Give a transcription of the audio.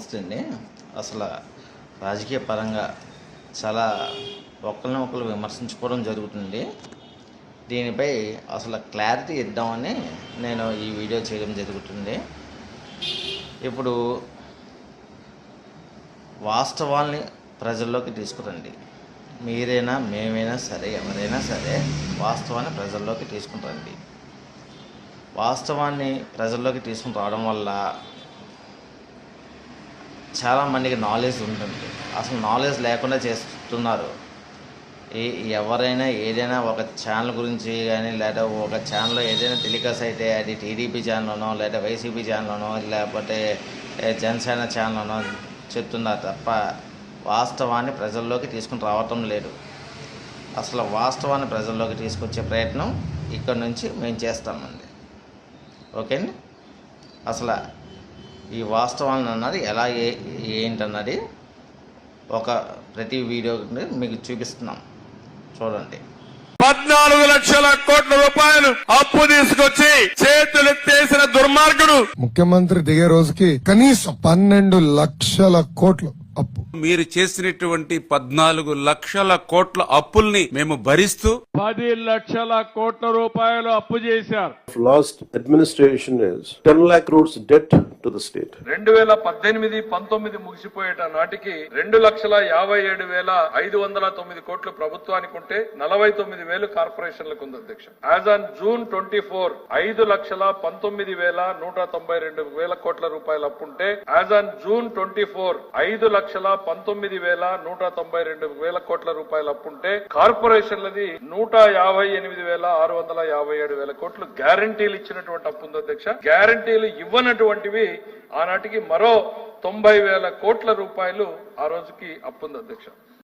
నమస్తే అండి అసలు రాజకీయ పరంగా చాలా ఒకరిని ఒకరు విమర్శించుకోవడం జరుగుతుంది. దీనిపై అసలు క్లారిటీ ఇద్దామని నేను ఈ వీడియో చేయడం జరుగుతుంది. ఇప్పుడు వాస్తవాల్ని ప్రజల్లోకి తీసుకురండి. మీరైనా మేమైనా సరే ఎవరైనా సరే వాస్తవాన్ని ప్రజల్లోకి తీసుకురండి వాస్తవాన్ని ప్రజల్లోకి తీసుకుని రావడం వల్ల చాలామందికి నాలెడ్జ్ ఉంటుంది. అసలు నాలెడ్జ్ లేకుండా చేస్తున్నారు. ఏ ఎవరైనా ఏదైనా ఒక ఛానల్ గురించి కానీ లేదా ఒక ఛానల్లో ఏదైనా టెలికాస్ట్ అయితే అది టీడీపీ ఛానల్లోనో లేదా వైసీపీ ఛానల్లోనో లేకపోతే జనసేన ఛానల్లోనో చెప్తున్నారు తప్ప వాస్తవాన్ని ప్రజల్లోకి తీసుకుని రావటం లేదు. అసలు వాస్తవాన్ని ప్రజల్లోకి తీసుకొచ్చే ప్రయత్నం ఇక్కడ నుంచి మేము చేస్తామండి. ఓకే అండి అసలు ఈ వాస్తవాన్ని అన్నది ఎలా ఏ ఏంటన్నది ఒక ప్రతి వీడియో మీకు చూపిస్తున్నాం. చూడండి. పద్నాలుగు లక్షల కోట్ల రూపాయలు అప్పు తీసుకొచ్చి చేతులెత్తేసిన దుర్మార్గుడు. ముఖ్యమంత్రి దిగే రోజుకి కనీసం పన్నెండు లక్షల కోట్లు అప్పు. మీరు చేసినటువంటి పద్నాలుగు లక్షల కోట్ల అప్పుల్ని మేము భరిస్తూ పది లక్షల కోట్ల రూపాయలు అప్పు చేశారు. Last administration is 10 lakh crores debt to the state. రెండు వేల పద్దెనిమిది పంతొమ్మిది ముగిసిపోయేట నాటికి రెండు లక్షల యాభై ఏడు వేల ఐదు వందల తొమ్మిది కోట్లు ప్రభుత్వానికి ఉంటే నలభై తొమ్మిది వేలు కార్పొరేషన్లకు ఉంది అధ్యక్ష. As on June twenty four ఐదు లక్షల పంతొమ్మిది వేల నూట తొంభై రెండు వేల కోట్ల రూపాయలు అప్పుంటే as on June twenty four ఐదు లక్షల లక్షల పంతొమ్మిది వేల నూట తొంభై రెండు వేల కోట్ల రూపాయలు అప్పుంటే కార్పొరేషన్లది నూట యాభై ఎనిమిది వేల ఆరు వందల యాభై ఏడు వేల కోట్లు గ్యారంటీలు ఇచ్చినటువంటి అప్పు ఉంది అధ్యక్ష. గ్యారంటీలు ఇవ్వనటువంటివి ఆనాటికి మరో తొంభై వేల కోట్ల రూపాయలు ఆ రోజుకి అప్పుంది అధ్యక్ష.